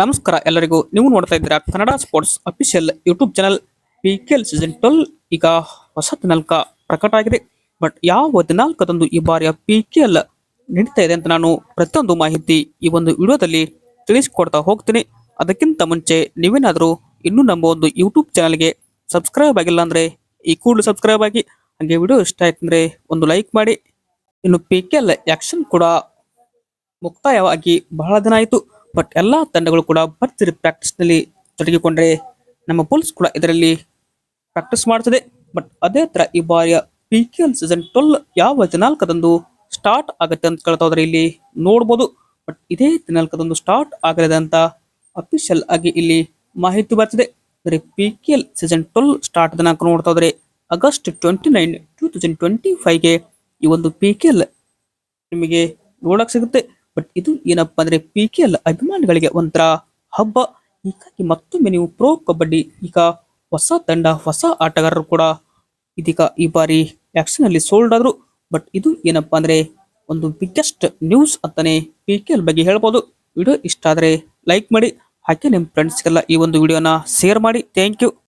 ನಮಸ್ಕಾರ ಎಲ್ಲರಿಗೂ. ನೀವು ನೋಡ್ತಾ ಇದ್ದೀರಾ Kannada sports official YouTube channel P K L season twelve. ಈಗ ಹೊಸ ದಿನಾಂಕ ಪ್ರಕಟ ಆಗಿದೆ. ಬಟ್ ಯಾವ ದಿನಾಂಕದಂದು ಈ ಬಾರಿಯ ಪಿ ಕೆ ಎಲ್ ನಡೀತಾ ಇದೆ ಅಂತ ನಾನು ಪ್ರತಿಯೊಂದು ಮಾಹಿತಿ ಈ ಒಂದು ವಿಡಿಯೋದಲ್ಲಿ ತಿಳಿಸಿಕೊಡ್ತಾ ಹೋಗ್ತೀನಿ. ಅದಕ್ಕಿಂತ ಮುಂಚೆ ನೀವೇನಾದರೂ ಇನ್ನೂ ನಮ್ಮ ಒಂದು ಯೂಟ್ಯೂಬ್ ಚಾನಲ್ಗೆ ಸಬ್ಸ್ಕ್ರೈಬ್ ಆಗಿಲ್ಲ ಅಂದರೆ ಈ ಕೂಡಲೇ ಸಬ್ಸ್ಕ್ರೈಬ್ ಆಗಿ, ಹಾಗೆ ವಿಡಿಯೋ ಇಷ್ಟ ಆಯ್ತು ಅಂದ್ರೆ ಒಂದು ಲೈಕ್ ಮಾಡಿ. ಇನ್ನು ಪಿ ಕೆ ಎಲ್ ಆಕ್ಷನ್ ಕೂಡ ಮುಕ್ತಾಯವಾಗಿ ಬಹಳ ದಿನ ಆಯಿತು. ಬಟ್ ಎಲ್ಲ ತಂಡಗಳು ಕೂಡ ಭರ್ಜರಿ ಪ್ರಾಕ್ಟೀಸ್ನಲ್ಲಿ ತೊಡಗಿಕೊಂಡ್ರೆ ನಮ್ಮ ಪುಲ್ಸ್ ಕೂಡ ಇದರಲ್ಲಿ ಪ್ರಾಕ್ಟೀಸ್ ಮಾಡ್ತದೆ. ಬಟ್ ಅದೇ ತರ ಈ ಬಾರಿಯ P K L season twelve ಯಾವ ದಿನಾಂಕದಂದು ಸ್ಟಾರ್ಟ್ ಆಗುತ್ತೆ ಅಂತ ಕೇಳ್ತಾ ಇಲ್ಲಿ ನೋಡ್ಬೋದು. ಬಟ್ ಇದೇ ದಿನಾಂಕದಂದು ಸ್ಟಾರ್ಟ್ ಆಗಲಿದೆ ಅಂತ ಅಫಿಷಿಯಲ್ ಆಗಿ ಇಲ್ಲಿ ಮಾಹಿತಿ ಬರ್ತದೆ. ಅಂದರೆ P K L season twelve start ದಿನಾಂಕ ನೋಡ್ತಾ ಹೋದ್ರೆ August twenty nine two thousand twenty ಫೈವ್ಗೆ ಈ ಒಂದು ಪಿ ಕೆ ಎಲ್ ನಿಮಗೆ ನೋಡಕ್ ಸಿಗುತ್ತೆ. ಬಟ್ ಇದು ಏನಪ್ಪಾ ಅಂದ್ರೆ ಪಿ ಕೆ ಎಲ್ ಅಭಿಮಾನಿಗಳಿಗೆ ಒಂಥರ ಹಬ್ಬ. ಹೀಗಾಗಿ ಮತ್ತೊಮ್ಮೆ ನೀವು ಪ್ರೋ ಕಬಡ್ಡಿ, ಈಗ ಹೊಸ ತಂಡ, ಹೊಸ ಆಟಗಾರರು ಕೂಡ ಇದೀಗ ಈ ಬಾರಿ ಆಕ್ಷನ್ ಅಲ್ಲಿ ಸೋಲ್ಡ್ ಆದ್ರು. ಬಟ್ ಇದು ಏನಪ್ಪಾ ಅಂದ್ರೆ ಒಂದು ಬಿಗ್ಗೆಸ್ಟ್ ನ್ಯೂಸ್ ಅಂತಾನೆ ಪಿ ಕೆ ಎಲ್ ಬಗ್ಗೆ ಹೇಳ್ಬೋದು. ವಿಡಿಯೋ ಇಷ್ಟ ಆದ್ರೆ ಲೈಕ್ ಮಾಡಿ. ಹಾಗೆ ನಿಮ್ಮ ಫ್ರೆಂಡ್ಸ್ಗೆಲ್ಲ ಈ ಒಂದು ವಿಡಿಯೋನ ಶೇರ್ ಮಾಡಿ. Thank you